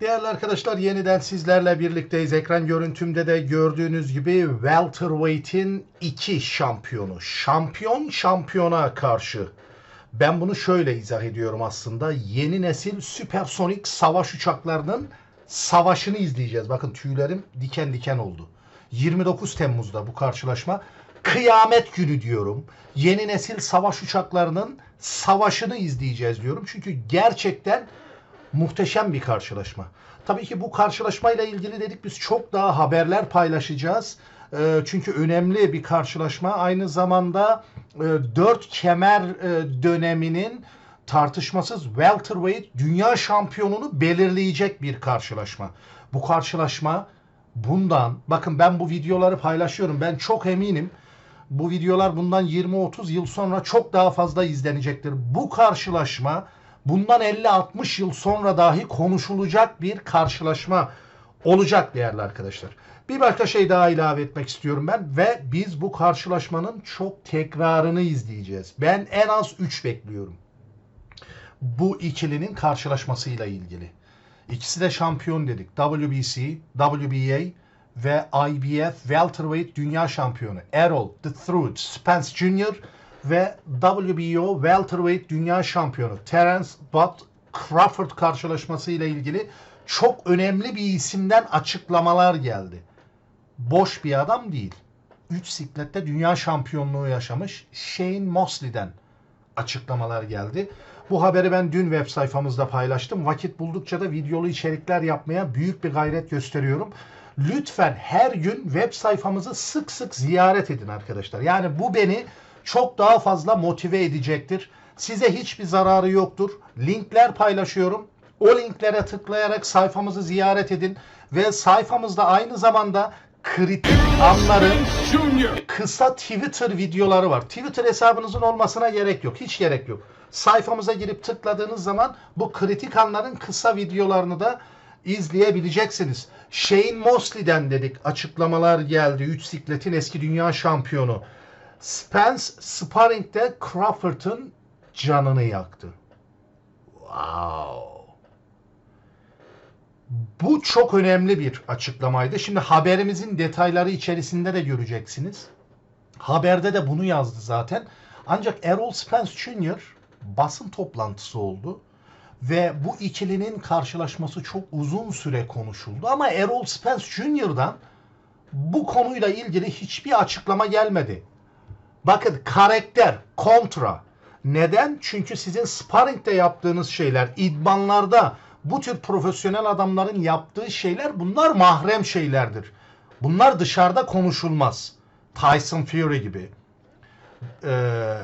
Değerli arkadaşlar yeniden sizlerle birlikteyiz. Ekran görüntümde de gördüğünüz gibi Welterweight'in iki şampiyonu. Şampiyon şampiyona karşı. Ben bunu şöyle izah ediyorum aslında. Yeni nesil süpersonik savaş uçaklarının savaşını izleyeceğiz. Bakın tüylerim diken diken oldu. 29 Temmuz'da bu karşılaşma. Kıyamet günü diyorum. Yeni nesil savaş uçaklarının savaşını izleyeceğiz diyorum. Çünkü gerçekten muhteşem bir karşılaşma. Tabii ki bu karşılaşmayla ilgili dedik biz çok daha haberler paylaşacağız. Ee, Çünkü önemli bir karşılaşma. Aynı zamanda e, dört kemer e, döneminin tartışmasız welterweight dünya şampiyonunu belirleyecek bir karşılaşma. Bu karşılaşma bundan bakın ben bu videoları paylaşıyorum. Ben çok eminim bu videolar bundan 20-30 yıl sonra çok daha fazla izlenecektir. Bu karşılaşma bundan 50-60 yıl sonra dahi konuşulacak bir karşılaşma olacak değerli arkadaşlar. Bir başka şey daha ilave etmek istiyorum ben ve biz bu karşılaşmanın çok tekrarını izleyeceğiz. Ben en az 3 bekliyorum. Bu ikilinin karşılaşmasıyla ilgili. İkisi de şampiyon dedik. WBC, WBA ve IBF Welterweight Dünya Şampiyonu. Errol, The Truth, Spence Jr. ve WBO Welterweight Dünya Şampiyonu. Terence Bud Crawford karşılaşması ile ilgili çok önemli bir isimden açıklamalar geldi. Boş bir adam değil. 3 siklette dünya şampiyonluğu yaşamış Shane Mosley'den açıklamalar geldi. Bu haberi ben dün web sayfamızda paylaştım. Vakit buldukça da videolu içerikler yapmaya büyük bir gayret gösteriyorum. Lütfen her gün web sayfamızı sık sık ziyaret edin arkadaşlar. Yani bu beni çok daha fazla motive edecektir. Size hiçbir zararı yoktur. Linkler paylaşıyorum. O linklere tıklayarak sayfamızı ziyaret edin ve sayfamızda aynı zamanda kritik anların kısa Twitter videoları var. Twitter hesabınızın olmasına gerek yok. Hiç gerek yok. Sayfamıza girip tıkladığınız zaman bu kritik anların kısa videolarını da izleyebileceksiniz. Shane Mosley'den dedik açıklamalar geldi. 3 sikletin eski dünya şampiyonu. Spence Sparring'de Crawford'ın canını yaktı. Wow. Bu çok önemli bir açıklamaydı. Şimdi haberimizin detayları içerisinde de göreceksiniz. Haberde de bunu yazdı zaten. Ancak Errol Spence Jr. basın toplantısı oldu. Ve bu ikilinin karşılaşması çok uzun süre konuşuldu. Ama Errol Spence Jr.'dan bu konuyla ilgili hiçbir açıklama gelmedi. Bakın karakter, kontra. Neden? Çünkü sizin sparringde yaptığınız şeyler, idmanlarda bu tür profesyonel adamların yaptığı şeyler bunlar mahrem şeylerdir. Bunlar dışarıda konuşulmaz. Tyson Fury gibi. Ee,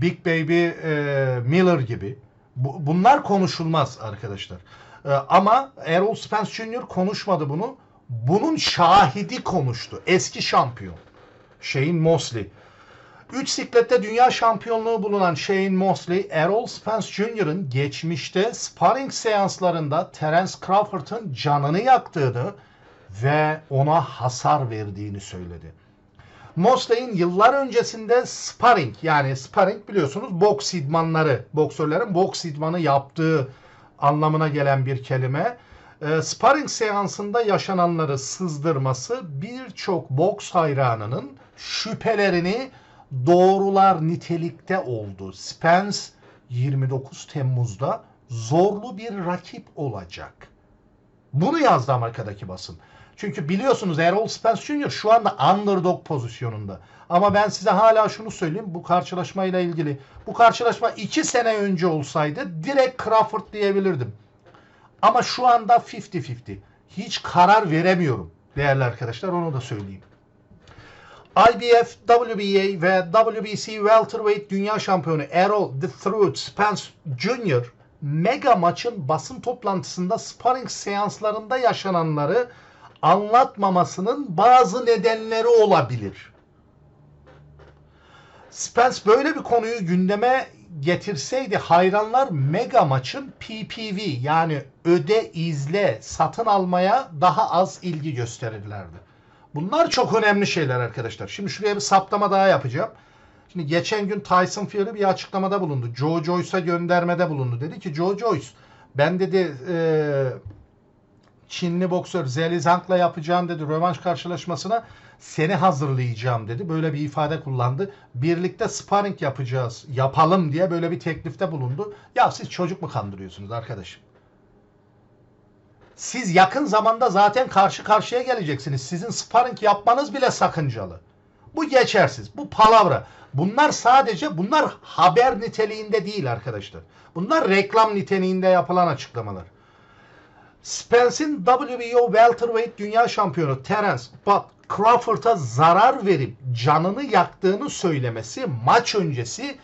Big Baby e, Miller gibi. Bu- bunlar konuşulmaz arkadaşlar. Ee, ama Errol Spence Jr. konuşmadı bunu. Bunun şahidi konuştu. Eski şampiyon. Shane Mosley. 3 siklette dünya şampiyonluğu bulunan Shane Mosley, Errol Spence Jr.'ın geçmişte sparring seanslarında Terence Crawford'ın canını yaktığını ve ona hasar verdiğini söyledi. Mosley'in yıllar öncesinde sparring yani sparring biliyorsunuz boks idmanları, boksörlerin boks idmanı yaptığı anlamına gelen bir kelime. E, sparring seansında yaşananları sızdırması birçok boks hayranının şüphelerini doğrular nitelikte oldu. Spence 29 Temmuz'da zorlu bir rakip olacak. Bunu yazdı Amerika'daki basın. Çünkü biliyorsunuz Errol Spence Jr. şu anda underdog pozisyonunda. Ama ben size hala şunu söyleyeyim bu karşılaşmayla ilgili. Bu karşılaşma 2 sene önce olsaydı direkt Crawford diyebilirdim. Ama şu anda 50-50. Hiç karar veremiyorum değerli arkadaşlar onu da söyleyeyim. IBF, WBA ve WBC Welterweight Dünya Şampiyonu Errol The Truth Spence Jr. mega maçın basın toplantısında sparring seanslarında yaşananları anlatmamasının bazı nedenleri olabilir. Spence böyle bir konuyu gündeme getirseydi hayranlar mega maçın PPV yani öde izle satın almaya daha az ilgi gösterirlerdi. Bunlar çok önemli şeyler arkadaşlar. Şimdi şuraya bir saptama daha yapacağım. Şimdi geçen gün Tyson Fury bir açıklamada bulundu. Joe Joyce'a göndermede bulundu. Dedi ki Joe Joyce ben dedi e, Çinli boksör Zeli Zhang'la yapacağım dedi rövanş karşılaşmasına seni hazırlayacağım dedi. Böyle bir ifade kullandı. Birlikte sparring yapacağız, yapalım diye böyle bir teklifte bulundu. Ya siz çocuk mu kandırıyorsunuz arkadaşım? Siz yakın zamanda zaten karşı karşıya geleceksiniz. Sizin sparring yapmanız bile sakıncalı. Bu geçersiz. Bu palavra. Bunlar sadece bunlar haber niteliğinde değil arkadaşlar. Bunlar reklam niteliğinde yapılan açıklamalar. Spence'in WBO welterweight dünya şampiyonu Terence Bud Crawford'a zarar verip canını yaktığını söylemesi maç öncesi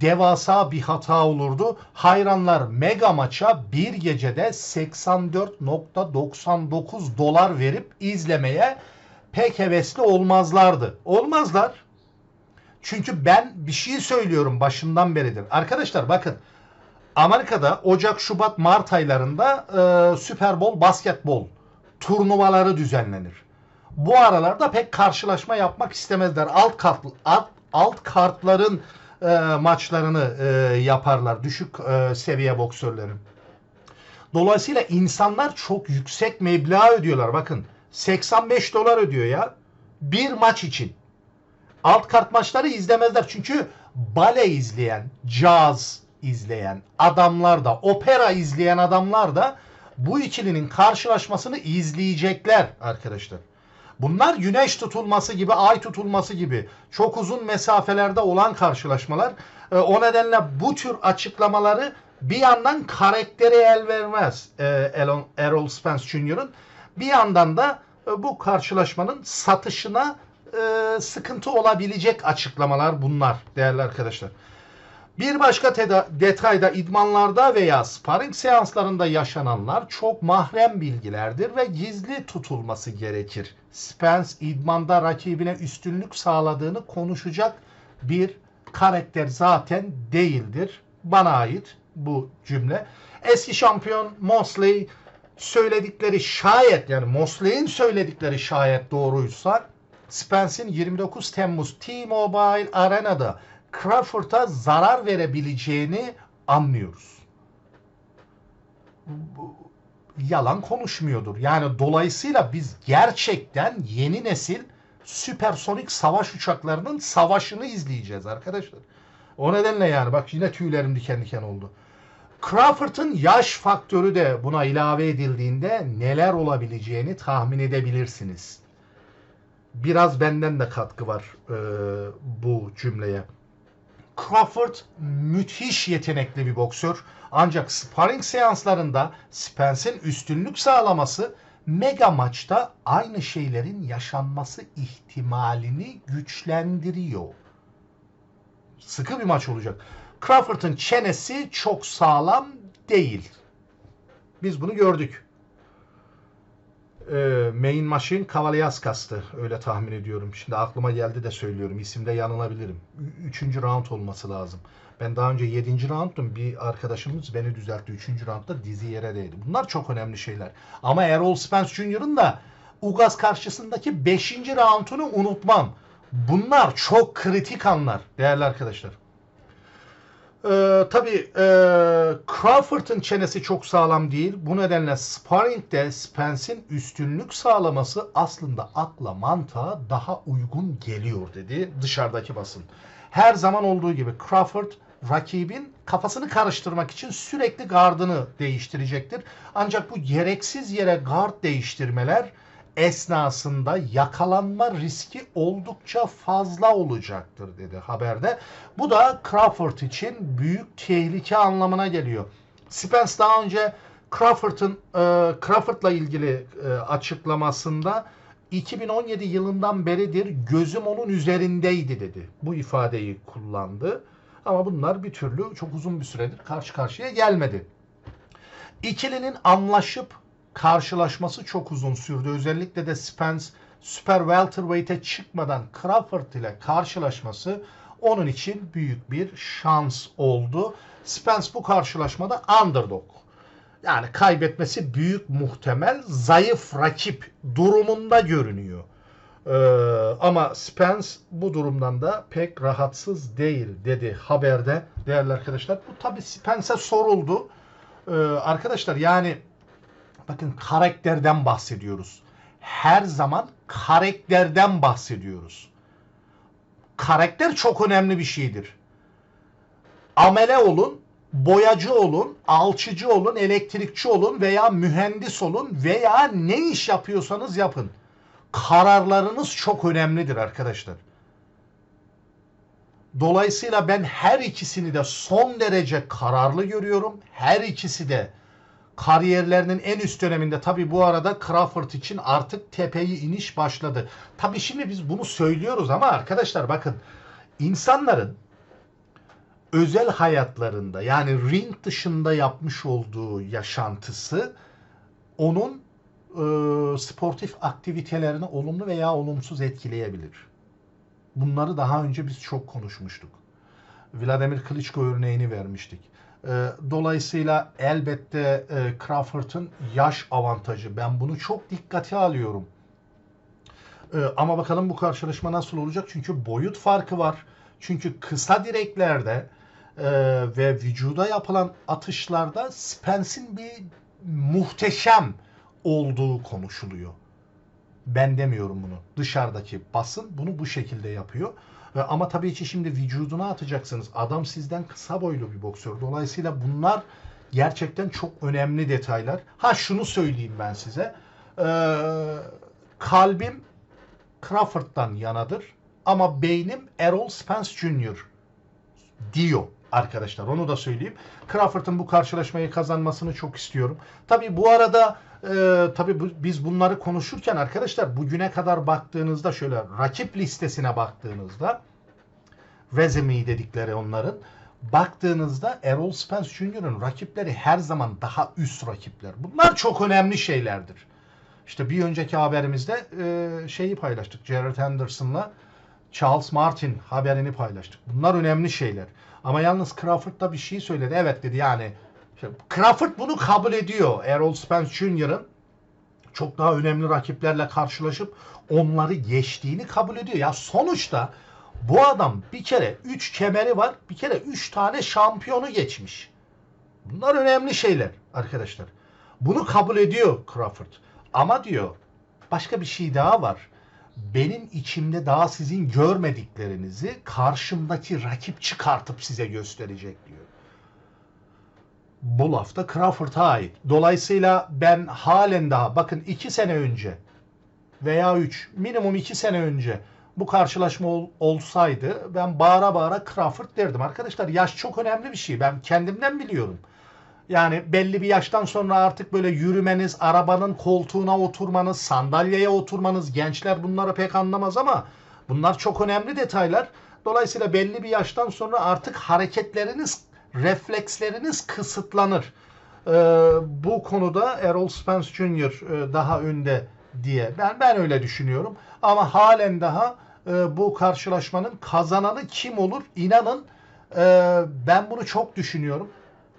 devasa bir hata olurdu. Hayranlar mega maça bir gecede 84.99 dolar verip izlemeye pek hevesli olmazlardı. Olmazlar. Çünkü ben bir şey söylüyorum başından beridir. Arkadaşlar bakın Amerika'da Ocak, Şubat, Mart aylarında e, Super Bowl basketbol turnuvaları düzenlenir. Bu aralarda pek karşılaşma yapmak istemezler. Alt kart alt, alt kartların e, maçlarını e, yaparlar. Düşük e, seviye boksörlerin. Dolayısıyla insanlar çok yüksek meblağ ödüyorlar. Bakın 85 dolar ödüyor ya. Bir maç için. Alt kart maçları izlemezler. Çünkü bale izleyen, caz izleyen adamlar da, opera izleyen adamlar da bu ikilinin karşılaşmasını izleyecekler arkadaşlar. Bunlar güneş tutulması gibi, ay tutulması gibi çok uzun mesafelerde olan karşılaşmalar. E, o nedenle bu tür açıklamaları bir yandan karakteri el vermez e, Errol Spence Jr.'ın. Bir yandan da e, bu karşılaşmanın satışına sıkıntı olabilecek açıklamalar bunlar değerli arkadaşlar. Bir başka detayda idmanlarda veya sparring seanslarında yaşananlar çok mahrem bilgilerdir ve gizli tutulması gerekir. Spence idmanda rakibine üstünlük sağladığını konuşacak bir karakter zaten değildir. Bana ait bu cümle. Eski şampiyon Mosley söyledikleri şayet yani Mosley'in söyledikleri şayet doğruysa Spence'in 29 Temmuz T-Mobile Arena'da Crawford'a zarar verebileceğini anlıyoruz. Yalan konuşmuyordur. Yani dolayısıyla biz gerçekten yeni nesil süpersonik savaş uçaklarının savaşını izleyeceğiz arkadaşlar. O nedenle yani bak yine tüylerim diken diken oldu. Crawford'ın yaş faktörü de buna ilave edildiğinde neler olabileceğini tahmin edebilirsiniz. Biraz benden de katkı var e, bu cümleye. Crawford müthiş yetenekli bir boksör. Ancak sparring seanslarında Spence'in üstünlük sağlaması mega maçta aynı şeylerin yaşanması ihtimalini güçlendiriyor. Sıkı bir maç olacak. Crawford'ın çenesi çok sağlam değil. Biz bunu gördük e, Main Machine Cavaliaskas'tı. Öyle tahmin ediyorum. Şimdi aklıma geldi de söylüyorum. İsimde yanılabilirim. Üçüncü round olması lazım. Ben daha önce yedinci roundtum. Bir arkadaşımız beni düzeltti. Üçüncü roundda dizi yere değdi. Bunlar çok önemli şeyler. Ama Errol Spence Jr.'ın da Ugas karşısındaki beşinci roundunu unutmam. Bunlar çok kritik anlar değerli arkadaşlar. Ee, tabii e, Crawford'ın çenesi çok sağlam değil. Bu nedenle sparring'de Spence'in üstünlük sağlaması aslında akla mantığa daha uygun geliyor dedi dışarıdaki basın. Her zaman olduğu gibi Crawford rakibin kafasını karıştırmak için sürekli gardını değiştirecektir. Ancak bu gereksiz yere gard değiştirmeler esnasında yakalanma riski oldukça fazla olacaktır dedi haberde. Bu da Crawford için büyük tehlike anlamına geliyor. Spence daha önce Crawford'ın e, Crawford'la ilgili e, açıklamasında 2017 yılından beridir gözüm onun üzerindeydi dedi. Bu ifadeyi kullandı. Ama bunlar bir türlü çok uzun bir süredir karşı karşıya gelmedi. İkilinin anlaşıp karşılaşması çok uzun sürdü. Özellikle de Spence Super Welterweight'e çıkmadan Crawford ile karşılaşması onun için büyük bir şans oldu. Spence bu karşılaşmada underdog. Yani kaybetmesi büyük muhtemel zayıf rakip durumunda görünüyor. Ee, ama Spence bu durumdan da pek rahatsız değil dedi haberde değerli arkadaşlar. Bu tabi Spence'e soruldu. Ee, arkadaşlar yani Bakın karakterden bahsediyoruz. Her zaman karakterden bahsediyoruz. Karakter çok önemli bir şeydir. Amele olun, boyacı olun, alçıcı olun, elektrikçi olun veya mühendis olun veya ne iş yapıyorsanız yapın. Kararlarınız çok önemlidir arkadaşlar. Dolayısıyla ben her ikisini de son derece kararlı görüyorum. Her ikisi de kariyerlerinin en üst döneminde tabi bu arada Crawford için artık tepeyi iniş başladı. Tabi şimdi biz bunu söylüyoruz ama arkadaşlar bakın insanların özel hayatlarında yani ring dışında yapmış olduğu yaşantısı onun e, sportif aktivitelerini olumlu veya olumsuz etkileyebilir. Bunları daha önce biz çok konuşmuştuk. Vladimir Klitschko örneğini vermiştik. E, dolayısıyla elbette e, Crawford'ın yaş avantajı. Ben bunu çok dikkate alıyorum. E, ama bakalım bu karşılaşma nasıl olacak? Çünkü boyut farkı var. Çünkü kısa direklerde e, ve vücuda yapılan atışlarda Spence'in bir muhteşem olduğu konuşuluyor. Ben demiyorum bunu. Dışarıdaki basın bunu bu şekilde yapıyor. E, Ama tabii ki şimdi vücuduna atacaksınız. Adam sizden kısa boylu bir boksör. Dolayısıyla bunlar gerçekten çok önemli detaylar. Ha şunu söyleyeyim ben size. Ee, kalbim Crawford'dan yanadır. Ama beynim Errol Spence Jr. diyor arkadaşlar. Onu da söyleyeyim. Crawford'ın bu karşılaşmayı kazanmasını çok istiyorum. Tabii bu arada e, tabii bu, biz bunları konuşurken arkadaşlar bugüne kadar baktığınızda şöyle rakip listesine baktığınızda resume dedikleri onların baktığınızda Errol Spence Jr.'ın rakipleri her zaman daha üst rakipler. Bunlar çok önemli şeylerdir. İşte bir önceki haberimizde e, şeyi paylaştık. Jared Henderson'la Charles Martin haberini paylaştık. Bunlar önemli şeyler. Ama yalnız Crawford da bir şey söyledi. Evet dedi yani Crawford bunu kabul ediyor. Errol Spence Jr.'ın çok daha önemli rakiplerle karşılaşıp onları geçtiğini kabul ediyor. Ya sonuçta bu adam bir kere 3 kemeri var. Bir kere 3 tane şampiyonu geçmiş. Bunlar önemli şeyler arkadaşlar. Bunu kabul ediyor Crawford. Ama diyor başka bir şey daha var. Benim içimde daha sizin görmediklerinizi karşımdaki rakip çıkartıp size gösterecek diyor. Bu lafta Crawford'a ait. Dolayısıyla ben halen daha bakın 2 sene önce veya 3 minimum 2 sene önce bu karşılaşma ol- olsaydı ben bağıra bağıra Crawford derdim. Arkadaşlar yaş çok önemli bir şey. Ben kendimden biliyorum. Yani belli bir yaştan sonra artık böyle yürümeniz, arabanın koltuğuna oturmanız, sandalyeye oturmanız, gençler bunları pek anlamaz ama bunlar çok önemli detaylar. Dolayısıyla belli bir yaştan sonra artık hareketleriniz, refleksleriniz kısıtlanır. Ee, bu konuda Errol Spence Jr. e, daha önde diye ben ben öyle düşünüyorum. Ama halen daha e, bu karşılaşmanın kazananı kim olur? İnanın e, ben bunu çok düşünüyorum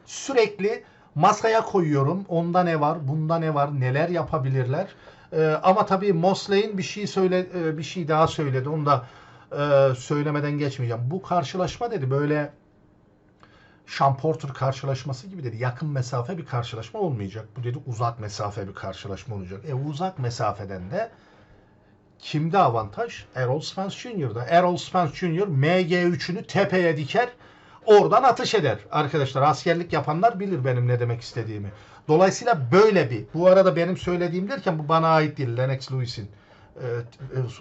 sürekli masaya koyuyorum. Onda ne var, bunda ne var, neler yapabilirler. Ee, ama tabii Mosley'in bir şey söyle e, bir şey daha söyledi. Onu da e, söylemeden geçmeyeceğim. Bu karşılaşma dedi böyle Sean Porter karşılaşması gibi dedi. Yakın mesafe bir karşılaşma olmayacak. Bu dedi uzak mesafe bir karşılaşma olacak. E uzak mesafeden de kimde avantaj? Errol Spence Jr.'da. Errol Spence Jr. MG3'ünü tepeye diker. Oradan atış eder. Arkadaşlar askerlik yapanlar bilir benim ne demek istediğimi. Dolayısıyla böyle bir. Bu arada benim söylediğim derken bu bana ait değil. Lennox Lewis'in e,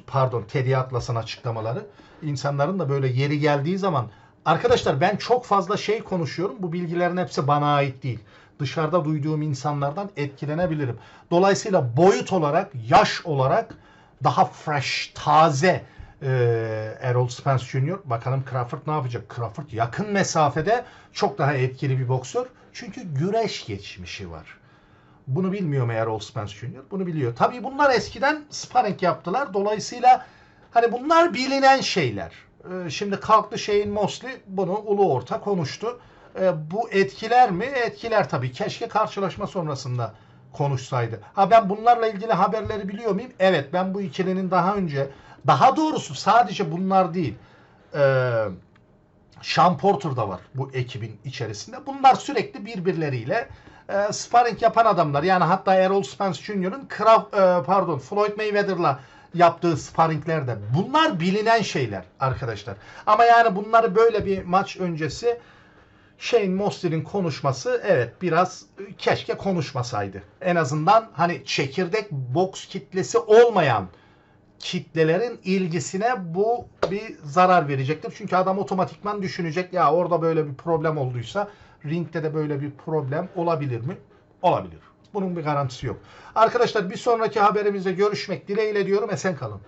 pardon Teddy Atlas'ın açıklamaları. İnsanların da böyle yeri geldiği zaman arkadaşlar ben çok fazla şey konuşuyorum. Bu bilgilerin hepsi bana ait değil. Dışarıda duyduğum insanlardan etkilenebilirim. Dolayısıyla boyut olarak, yaş olarak daha fresh, taze e, Errol Spence Jr. Bakalım Crawford ne yapacak? Crawford yakın mesafede çok daha etkili bir boksör. Çünkü güreş geçmişi var. Bunu bilmiyor mu Errol Spence Jr.? Bunu biliyor. Tabii bunlar eskiden sparring yaptılar. Dolayısıyla hani bunlar bilinen şeyler. Ee, Şimdi kalktı Shane Mosley bunu ulu orta konuştu. Ee, Bu etkiler mi? Etkiler tabii. Keşke karşılaşma sonrasında konuşsaydı. Ha ben bunlarla ilgili haberleri biliyor muyum? Evet ben bu ikilinin daha önce daha doğrusu sadece bunlar değil. Ee, Sean Porter da var bu ekibin içerisinde. Bunlar sürekli birbirleriyle e, sparring yapan adamlar. Yani hatta Errol Spence Jr.'ın e, pardon Floyd Mayweather'la yaptığı sparringlerde. Bunlar bilinen şeyler arkadaşlar. Ama yani bunları böyle bir maç öncesi Shane Mosley'nin konuşması evet biraz keşke konuşmasaydı. En azından hani çekirdek boks kitlesi olmayan kitlelerin ilgisine bu bir zarar verecektir. Çünkü adam otomatikman düşünecek ya orada böyle bir problem olduysa ringde de böyle bir problem olabilir mi? Olabilir. Bunun bir garantisi yok. Arkadaşlar bir sonraki haberimizde görüşmek dileğiyle diyorum. Esen kalın.